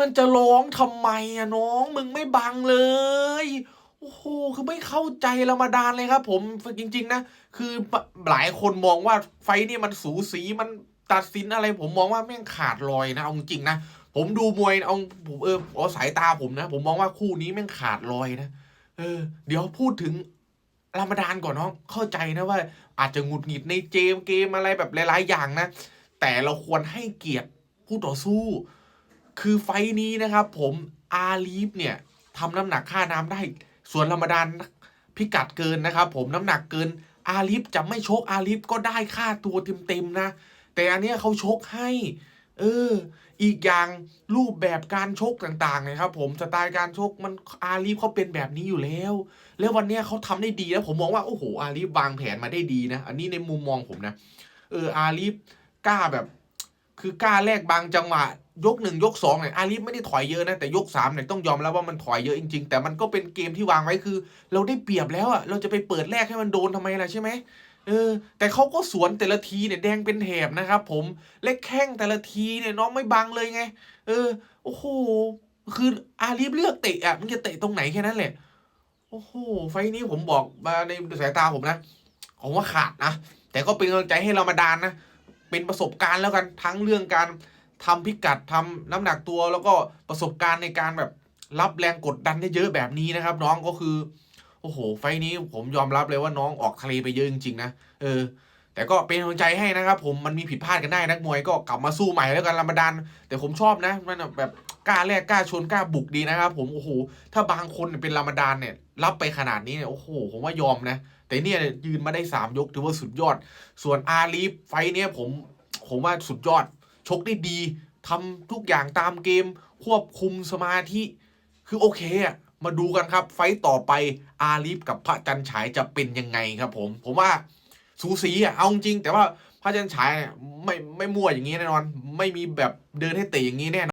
มันจะร้องทำไมอะน้องมึงไม่บังเลย โอ้โหคือไม่เข้าใจรามาดานเลยครับ ผมจริง ๆ นะ คือหลายคนมองว่าไฟนี่มันสูสีมันตัดสินอะไร ผมมองว่าแม่งขาดลอยนะเอาจริงนะผมดูมวยเอาผมเออเอาสายตาผมนะ ผมมองว่าคู่นี้แม่งขาดลอยนะเออ เดี๋ยวพูดถึงรามาดานก่อนน้องเข้าใจนะว่า อาจจะหงุดหงิดในเกมเกมอะไรแบบหลาย ๆ อย่างนะ แต่เราควรให้เกียรติผู้ต่อสู้ คือไฟนี้นะครับผมอาลีฟเนี่ยทำน้ำหนักค่าน้ำได้ ส่วนรามาดานพิกัดเกินนะครับ ผมน้ำหนักเกินอาลีฟจะไม่ชกอาลีฟก็ได้ค่าตัวเต็มๆนะ แต่อันนี้เขาชกให้ เออ อีกอย่างรูปแบบการชกต่างๆนะครับ ผมสไตล์การชกมันอาลีฟเขาเป็นแบบนี้อยู่แล้ว แล้ววันนี้เขาทำได้ดีแล้วผมมองว่าโอ้โหอาลีฟวางแผนมาได้ดีนะ อันนี้ในมุมมองผมนะ เอออาลีฟกล้าแบบ คือกล้าแลกบางจังหวะ ยกหนึ่งยกสองเนี่ยอาลีฟไม่ได้ถอยเยอะนะแต่ยกสามเนี่ยต้องยอมรับว่ามันถอยเยอะจริง ๆ แต่มันก็เป็นเกมที่วางไว้คือ เราได้เปรียบแล้วอะเราจะไปเปิดแรกให้มันโดนทำไมล่ะใช่ไหมเออแต่เขาก็สวนแต่ละทีเนี่ยแดงเป็นแถบนะครับผมและแข้งแต่ละทีเนี่ยน้องไม่บังเลยไง เออโอ้โหคืออาลีฟเลือกเตะอะมันจะเตะตรงไหนแค่นั้นแหละโอ้โหไฟนี้ผมบอกมาในสายตาผมนะผมว่าขาดนะแต่ก็เป็นกำลังใจให้เรามาดานนะเป็นประสบการณ์แล้วกันทั้งเรื่องการ ทำพิกัดทำน้ำหนักตัวแล้วก็ประสบการณ์ในการแบบรับแรงกดดันเยอะๆแบบนี้นะครับ น้องก็คือโอ้โห ไฟนี้ผมยอมรับเลยว่าน้องออกทะเลไปเยอะจริงๆนะเออ แต่ก็เป็นกำลังใจให้นะครับ ผมมันมีผิดพลาดกันได้นักมวยก็กลับมาสู้ใหม่แล้วกันรามาดานแต่ผมชอบนะมันแบบกล้าแลกกล้าชนกล้าบุกดีนะครับ ผมโอ้โหถ้าบางคนเป็นรามาดานเนี่ย รับไปขนาดนี้เนี่ยโอ้โหผมว่ายอมนะ แต่เนี่ยยืนมาได้สามยกถือว่าสุดยอด ส่วนอาลีฟไฟเนี่ยผมผมว่าสุดยอด ชกได้ดีทำทุกอย่างตามเกม ควบคุมสมาธิ คือโอเคอะมาดูกันครับ ไฟต่อไปอาลีฟกับพระจันฉายจะเป็นยังไงครับผม ผมว่าสูสีอะเอาจริงแต่ว่าพระจันฉายเนี่ยไม่ไม่มั่วอย่างนี้แน่นอน ไม่มีแบบเดินให้เตะอย่างนี้แน่นอน